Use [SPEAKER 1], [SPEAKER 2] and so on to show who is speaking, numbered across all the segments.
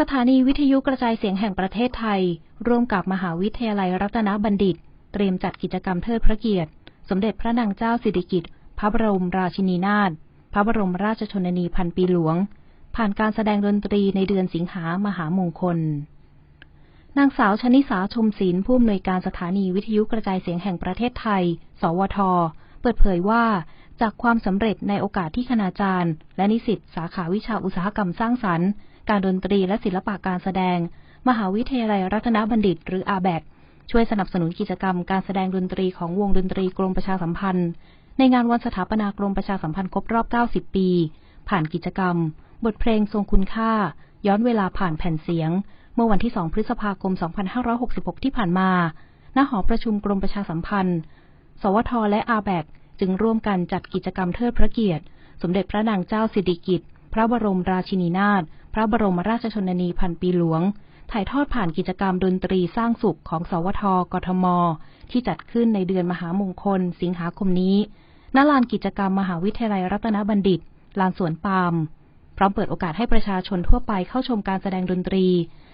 [SPEAKER 1] สถานีวิทยุกระจายเสียงแห่งประเทศไทย ร่วมกับมหาวิทยาลัยรัตนบัณฑิต เตรียมจัดกิจกรรมเทิดพระเกียรติ สมเด็จพระนางเจ้าสิริกิติ์พระบรมราชินีนาถพระบรมราชชนนีพันปีหลวง ผ่านการแสดงดนตรีในเดือนสิงหามหามงคล นางสาวชนิสาชมศิลป์ผู้อำนวยการสถานีวิทยุกระจายเสียงแห่งประเทศไทย สวท เปิดเผยว่า จากความสำเร็จในโอกาสที่คณาจารย์ และนิสิตสาขาวิชาอุตสาหกรรมสร้างสรรค์ การดนตรีและศิลปะการแสดง มหาวิทยาลัยรัตนบัณฑิต หรืออาแบกช่วยสนับสนุนกิจกรรมการแสดงดนตรีของวงดนตรีกรมประชาสัมพันธ์ ในงานวันสถาปนากรมประชาสัมพันธ์ครบรอบ 90 ปี ผ่านกิจกรรม บทเพลงทรงคุณค่า ย้อนเวลาผ่านแผ่นเสียง เมื่อวันที่ 2 พฤษภาคม 2566 ที่ผ่านมา ณ หอประชุมกรมประชาสัมพันธ์ สวทและอาแบก จึงร่วมกันจัดกิจกรรมเทิดพระเกียรติ สมเด็จพระนางเจ้าสิริกิติ์พระบรมราชินีนาถพระบรมราชชนนีพันปีหลวง ถ่ายทอดผ่านกิจกรรมดนตรีสร้างสุขของสวทกทม ที่จัดขึ้นในเดือนมหามงคล สิงหาคมนี้ณลานกิจกรรมมหาวิทยาลัยรัตนบัณฑิต ลานสวนปาล์มพร้อมเปิดโอกาสให้ประชาชนทั่วไปเข้าชมการแสดงดนตรี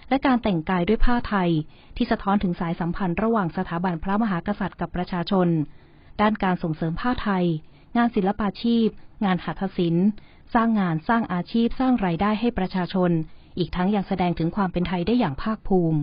[SPEAKER 1] และการแต่งกายด้วยผ้าไทย ที่สะท้อนถึงสายสัมพันธ์ระหว่างสถาบันพระมหากษัตริย์กับประชาชน ด้านการส่งเสริมผ้าไทย งานศิลปาชีพ งานหัตถศิลป์ สร้างงานสร้างอาชีพสร้างรายได้ให้ประชาชน อีกทั้งยังแสดงถึงความเป็นไทยได้อย่างภาคภูมิ